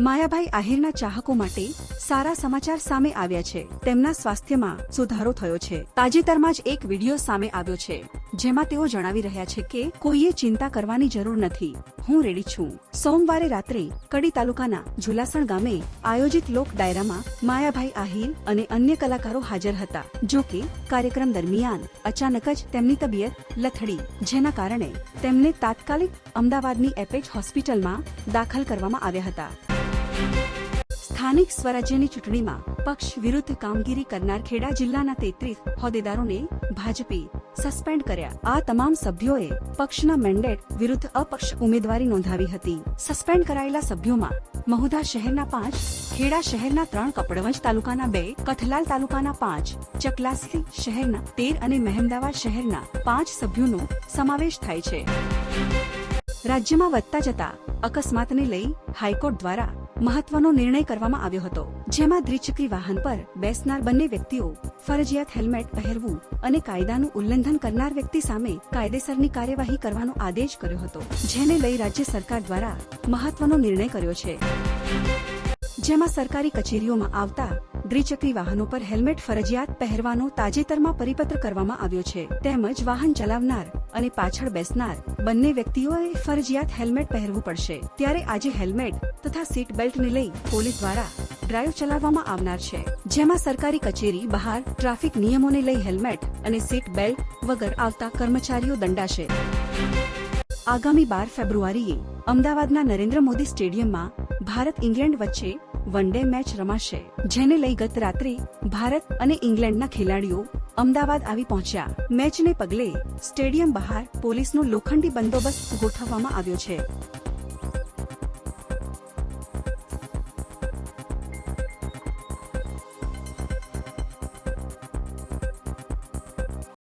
માયાભાઈ આહિરના ચાહકો માટે સારા સમાચાર સામે આવ્યા છે. તેમના સ્વાસ્થ્યમાં સુધારો થયો છે. તાજેતરમાં જ એક વીડિયો સામે આવ્યો છે, જેમાં તેઓ જણાવી રહ્યા છે કે કોઈએ ચિંતા કરવાની જરૂર નથી. હું રેડી છું. સોમવારે રાત્રે કડી તાલુકાના ઝુલાસણ ગામે આયોજિત લોક ડાયરામાં માયાભાઈ આહિર અને અન્ય કલાકારો હાજર હતા, જો કે કાર્યક્રમ દરમિયાન અચાનક જ તેમની તબિયત લથડી, જેના કારણે તેમને તાત્કાલિક અમદાવાદની એપેજ હોસ્પિટલમાં દાખલ કરવામાં આવ્યા હતા. સ્થાનિક સ્વરાજ્યની ચૂંટણીમાં પક્ષ વિરુદ્ધ કામગીરી કરનાર ખેડા જિલ્લાના તેત્રીસ હોદ્દેદારોને ભાજપે સસ્પેન્ડ કર્યા. આ તમામ સભ્યોએ પક્ષના મેન્ડેટ વિરુદ્ધ અપક્ષ ઉમેદવારી નોંધાવી હતી. સસ્પેન્ડ કરાયેલા સભ્યોમાં મહુધા શહેરના પાંચ, ખેડા શહેરના ત્રણ, કપડવંજ તાલુકાના બે કથલાલ તાલુકાના પાંચ, ચકલાસી શહેરના તેર અને મહેમદાવાદ શહેરના પાંચ સભ્યોનો સમાવેશ થાય છે. રાજ્યમાં વધતા જતા અકસ્માતને લઈ હાઈકોર્ટ દ્વારા મહત્વનો નિર્ણય કરવામાં આવ્યો હતો, જેમાં દ્વિચક્રી વાહન પર બેસનાર બંને વ્યક્તિઓ, ફરજિયાત હેલ્મેટ પહેરવું અને કાયદાનું ઉલ્લંઘન કરનાર વ્યક્તિ સામે કાયદેસરની કાર્યવાહી કરવાનો આદેશ કર્યો હતો, જેને લઈ રાજ્ય સરકાર દ્વારા મહત્વનો નિર્ણય કર્યો છે. જેમાં સરકારી કચેરીઓમાં આવતા દ્વિચક્રી વાહનો પર હેલ્મેટ ફરજિયાત પહેરવાનો તાજેતરમાં પરિપત્ર કરવામાં આવ્યો છે, તેમજ વાહન ચલાવનાર અને પાછળ બેસનાર બંને વ્યક્તિઓએ ફરજિયાત હેલ્મેટ પહેરવું પડશે. ત્યારે આજે હેલ્મેટ તથા સીટ બેલ્ટને લઈ પોલીસ દ્વારા ડ્રાઈવ ચલાવવામાં આવનાર છે. જેમાં સરકારી કચેરી, બહાર ટ્રાફિક નિયમોને લઈ હેલ્મેટ અને સીટ બેલ્ટ વગર આવતા કર્મચારીઓ દંડાશે. આગામી બાર ફેબ્રુઆરીએ અમદાવાદના નરેન્દ્ર મોદી સ્ટેડિયમમાં ભારત ઇંગ્લેન્ડ વચ્ચે વન ડે મેચ રમાશે. જેને લઈ ગત રાત્રે ભારત અને ઇંગ્લેન્ડના ખેલાડીઓ અમદાવાદ આવી પહોંચ્યા. મેચને પગલે સ્ટેડિયમ બહાર પોલીસનો લોખંડી બંદોબસ્ત ગોઠવવામાં આવ્યો છે.